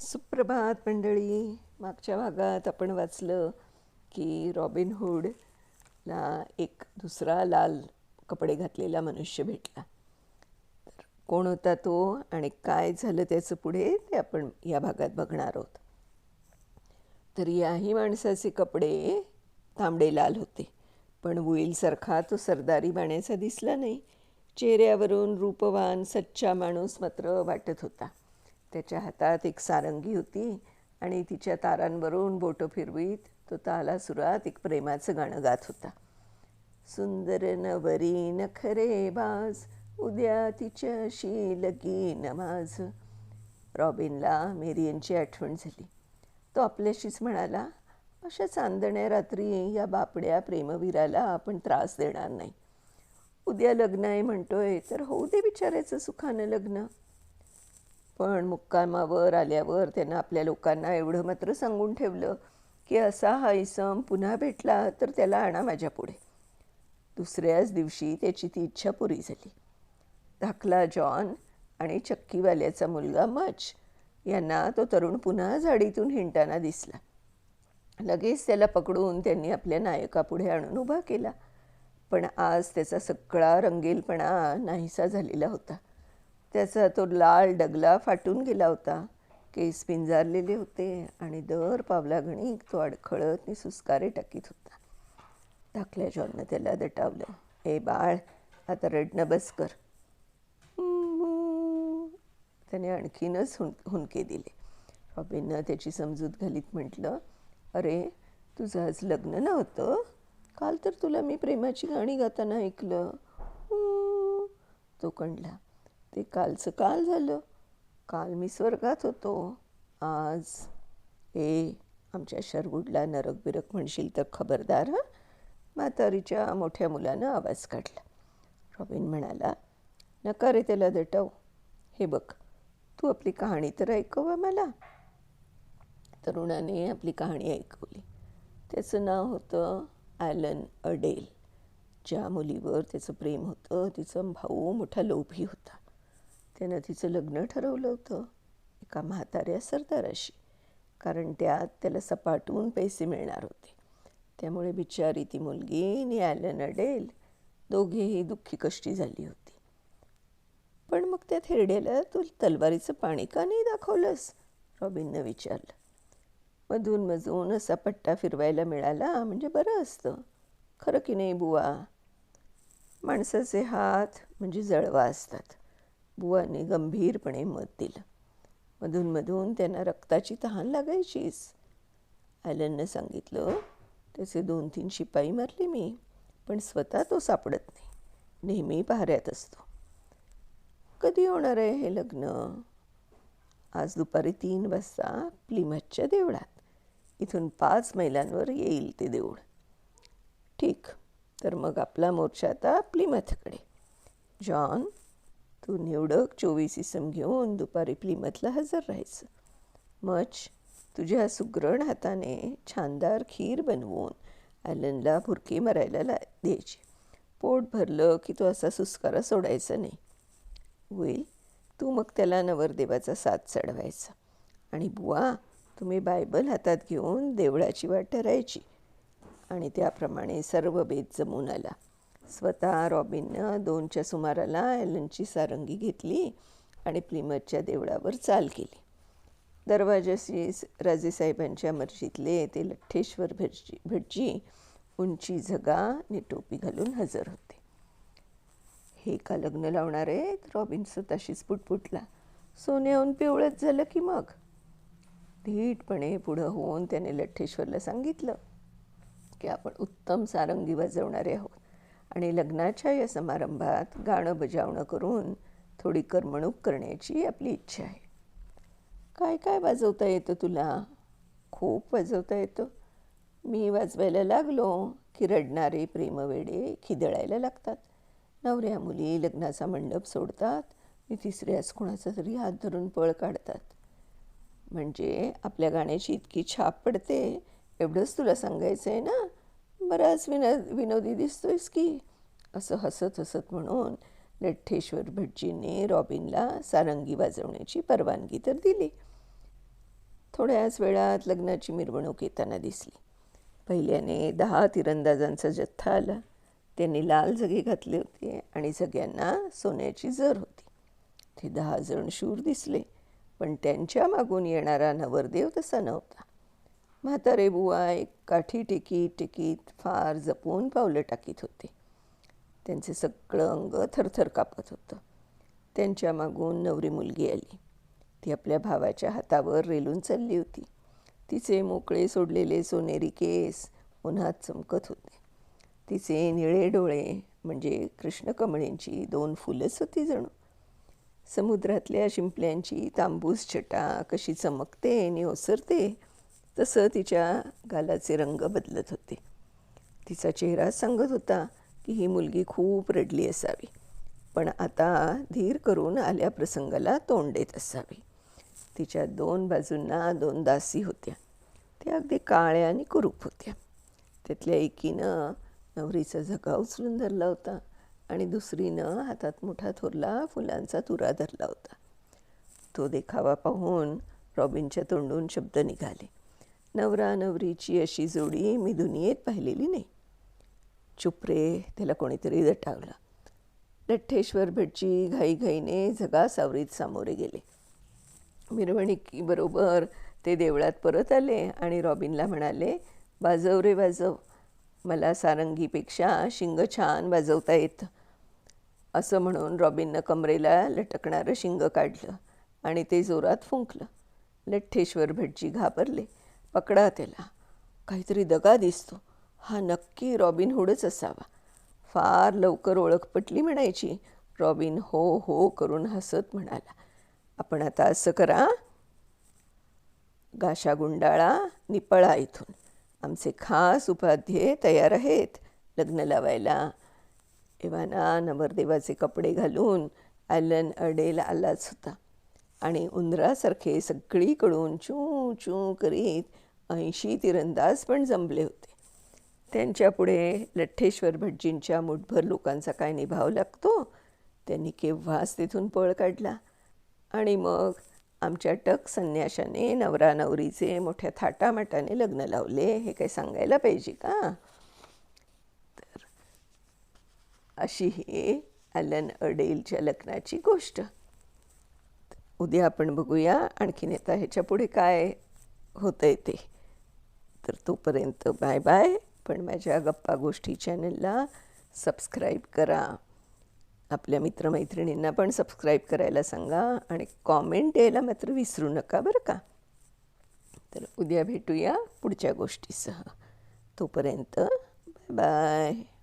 सुप्रभात मंडळी. मागच्या भागात आपण वाचलं की रॉबिन हुडला एक दुसरा लाल कपडे घातलेला मनुष्य भेटला. तर कोण होता तो आणि काय झालं त्याचं पुढे ते आपण या भागात बघणार आहोत. तर याही माणसाचे कपडे तांबडे लाल होते पण वुईलसारखा तो सरदारी बाण्याचा दिसला नाही. चेहऱ्यावरून रूपवान सच्चा माणूस मात्र वाटत होता. त्याच्या हातात एक सारंगी होती आणि तिच्या तारांवरून बोटं फिरवीत तो ताला सुरात एक प्रेमाचं गाणं गात होता. सुंदर नवरी नखरे बाज उद्या तिच्याशी लगीन माझ. रॉबिनला मेरियनची आठवण झाली. तो आपल्याशीच म्हणाला अशा चांदण्या रात्री या बापड्या प्रेमवीराला आपण त्रास देणार नाही. उद्या लग्न आहे म्हणतोय तर होऊ दे बिचारायचं सुखानं लग्न. पण मुक्कामावर आल्यावर त्यानं आपल्या लोकांना एवढं मात्र सांगून ठेवलं की असा हा इसम पुन्हा भेटला तर त्याला आणा माझ्यापुढे दुसऱ्याच दिवशी त्याची ती इच्छा पुरी झाली. धाकला जॉन आणि चक्कीवाल्याचा मुलगा मच यांना तो तरुण पुन्हा झाडीतून हिंडताना दिसला. लगेच त्याला पकडून त्यांनी आपल्या नायकापुढे आणून उभा केला. पण आज त्याचा सगळा रंगेलपणा नाहीसा झालेला होता. त्याचा तो लाल डगला फाटून गेला होता. केस पिंजारलेले होते आणि दर पावलागणिक तो अडखळत आणि सुस्कारे टाकीत होता. धाकल्या जॉननं त्याला दटावलं. ए बाळ आता रडणं बस कर. त्याने आणखीनच हुन हुंके दिले. रॉबिननं त्याची समजूत घालीत म्हटलं अरे तुझं आज लग्न नव्हतं? काल तर तुला मी प्रेमाची गाणी गाताना ऐकलं. तो कणला ते कालचं काल झालं. काल मी स्वर्गात होतो. आज ए आमच्या शरगुडला नरक बिरक म्हणशील तर खबरदार हां? म्हातारीच्या मोठ्या मुलानं आवाज काढला. रॉबिन म्हणाला नका रे त्याला दटव. हे बघ तू आपली कहाणी तर ऐकव मला. तरुणाने आपली कहाणी ऐकवली. त्याचं नाव होतं ॲलन अडेल. ज्या मुलीवर त्याचं प्रेम होतं तिचा भाऊ मोठा लोभी होता. त्यानं तिचं लग्न ठरवलं होतं एका म्हाताऱ्या सरदाराशी. कारण त्यात त्याला सपाटून पैसे मिळणार होते. त्यामुळे बिचारी ती मुलगी आणि ॲलन अडेल दोघेही दुःखी कष्टी झाली होती. पण मग त्या थेरड्याला तू तलवारीचं पाणी का नाही दाखवलंस? रॉबिननं विचारलं. मधून मजून असा पट्टा फिरवायला मिळाला म्हणजे बरं असतं. खरं की नाही बुवा? माणसाचे हात म्हणजे जळवा असतात. बुवाने गंभीरपणे मत दिलं. मधून मधून त्यांना रक्ताची तहान लागायचीच. ॲलननं सांगितलं त्याचे दोन तीन शिपाई मारले मी पण स्वतः तो सापडत नाही. नेहमी पहाऱ्यात असतो. कधी होणार आहे हे लग्न? आज दुपारी तीन वाजता प्लिमथच्या देवळात. इथून पाच मैलांवर येईल ते देऊळ. ठीक तर मग आपला मोर्चा आता प्लिमथकडे जॉन तू निवडक चोवीस इसम घेऊन दुपारी प्लीमतला हजर राहायचं. मच तुझ्या सुग्रण हाताने छानदार खीर बनवून ॲलनला भुरकी मारायला ला द्यायची. पोट भरलं की तो असा सुस्कारा सोडायचा नाही. होईल तू मग त्याला नवरदेवाचा साथ चढवायचा. आणि बुवा तुम्ही बायबल हातात घेऊन देवळाची वाट ठरायची. आणि त्याप्रमाणे सर्व बेत जमून आला. स्वतः रॉबिननं दोनच्या सुमाराला ॲलनची सारंगी घेतली आणि प्लिमरच्या देवळावर चाल केली. दरवाजाशी राजेसाहेबांच्या मर्जीतले ते लठ्ठेश्वर भटजी भटजी उंची झगा आणि टोपी घालून हजर होते. हे का लग्न लावणार? आहेत रॉबिन स्वतःशीच पुटपुटला. सोन्याहून पिवळत झालं की मग? धीटपणे पुढं होऊन त्याने लठ्ठेश्वरला सांगितलं की आपण उत्तम सारंगी वाजवणारे आहोत. आणि लग्नाच्या या समारंभात गाणं बजावणं करून थोडी करमणूक करण्याची आपली इच्छा आहे. काय काय वाजवता येतं तुला? खूप वाजवता येतं. मी वाजवायला लागलो की रडणारे प्रेमवेडे खिदळायला लागतात. नवऱ्या मुली लग्नाचा मंडप सोडतात. मी तिसऱ्याच कोणाचा तरी हात धरून पळ काढतात. म्हणजे आपल्या गाण्याची इतकी छाप पडते एवढंच तुला सांगायचं आहे ना? बराच विनोद विनोदी दिसतोयस की. असं हसत हसत म्हणून लठ्ठेश्वर भटजींनी रॉबिनला सारंगी वाजवण्याची परवानगी तर दिली. थोड्याच वेळात लग्नाची मिरवणूक येताना दिसली. पहिल्याने दहा तिरंदाजांचा जथ्था आला. त्यांनी लाल जगे घातले होते आणि सगळ्यांना सोन्याची जर होती. ते दहा जण शूर दिसले पण त्यांच्या मागून येणारा नवरदेव तसा नव्हता. म्हातारे बुवा एक काठी टिकीत टिकीत फार जपून पावलं टाकीत होते. त्यांचे सगळं अंग थरथर कापत होतं. त्यांच्या मागून नवरी मुलगी आली. ती आपल्या भावाच्या हातावर रेलून चालली होती. तिचे मोकळे सोडलेले सोनेरी केस उन्हात चमकत होते. तिचे निळे डोळे म्हणजे कृष्णकमळींची दोन फुलंच होती जणू. समुद्रातल्या शिंपल्यांची तांबूस छटा कशी चमकते आणि ओसरते तसं तिच्या गालाचे रंग बदलत होते. तिचा चेहरा सांगत होता की ही मुलगी खूप रडली असावी पण आता धीर करून आल्या प्रसंगाला तोंड देत असावी. तिच्या दोन बाजूंना दोन दासी होत्या. त्या अगदी काळ्या आणि कुरूप होत्या. त्यातल्या एकीनं नवरीचा झगा उचलून धरला होता आणि दुसरीनं हातात मोठा थोरला फुलांचा तुरा धरला होता. तो देखावा पाहून रॉबिनच्या तोंडून शब्द निघाले. नवरा नवरीची अशी जोडी मी दुनियेत पाहिलेली नाही. चुप रे त्याला कोणीतरी दटावलं. लठ्ठेश्वर भटजी घाईघाईने झगा सावरीत सामोरे गेले. मिरवणुकीबरोबर ते देवळात परत आले आणि रॉबिनला म्हणाले वाजव रे वाजव. मला सारंगीपेक्षा शिंग छान वाजवता येतं. असं म्हणून रॉबिननं कमरेला लटकणारं शिंग काढलं आणि ते जोरात फुंकलं. लठ्ठेश्वर भटजी घाबरले. पकडा त्याला. काहीतरी दगा दिसतो. हा नक्की रॉबिन हुडच असावा. फार लवकर ओळख पटली म्हणायची. रॉबिन हो हो करून हसत म्हणाला. आपण आता असं करा. गाशा गुंडाळा निपळा इथून. आमचे खास उपाध्ये तयार आहेत. लग्न लावायला. एव्हाना नवरदेवाचे कपडे घालून ॲलन अडेल आलाच होता. आणि उंदरासारखे सगळीकडून चू चू करीत ऐंशी तिरंदाज पण जमले होते. त्यांच्यापुढे लठ्ठेश्वर भटजींच्या मुठभर लोकांचा काय निभाव लागतो? त्यांनी केव्हाच तिथून पळ काढला? आणि मग आमच्या टक संन्याशाने नवरा नवरीचे मोठ्या थाटामाटाने लग्न लावले हे काही सांगायला पाहिजे का? तर अशी ही ॲलन अडेलच्या लग्नाची गोष्ट. उद्या आपण बघूया आणखीन आता ह्याच्या पुढे काय होतं आहे ते. तर तोपर्यंत बाय बाय पण माझ्या गप्पा गोष्टी चॅनलला सबस्क्राईब करा. आपल्या मित्रमैत्रिणींना पण सबस्क्राईब करायला सांगा आणि कॉमेंट द्यायला मात्र विसरू नका बरं का. तर उद्या भेटूया पुढच्या गोष्टीसह. तोपर्यंत बाय बाय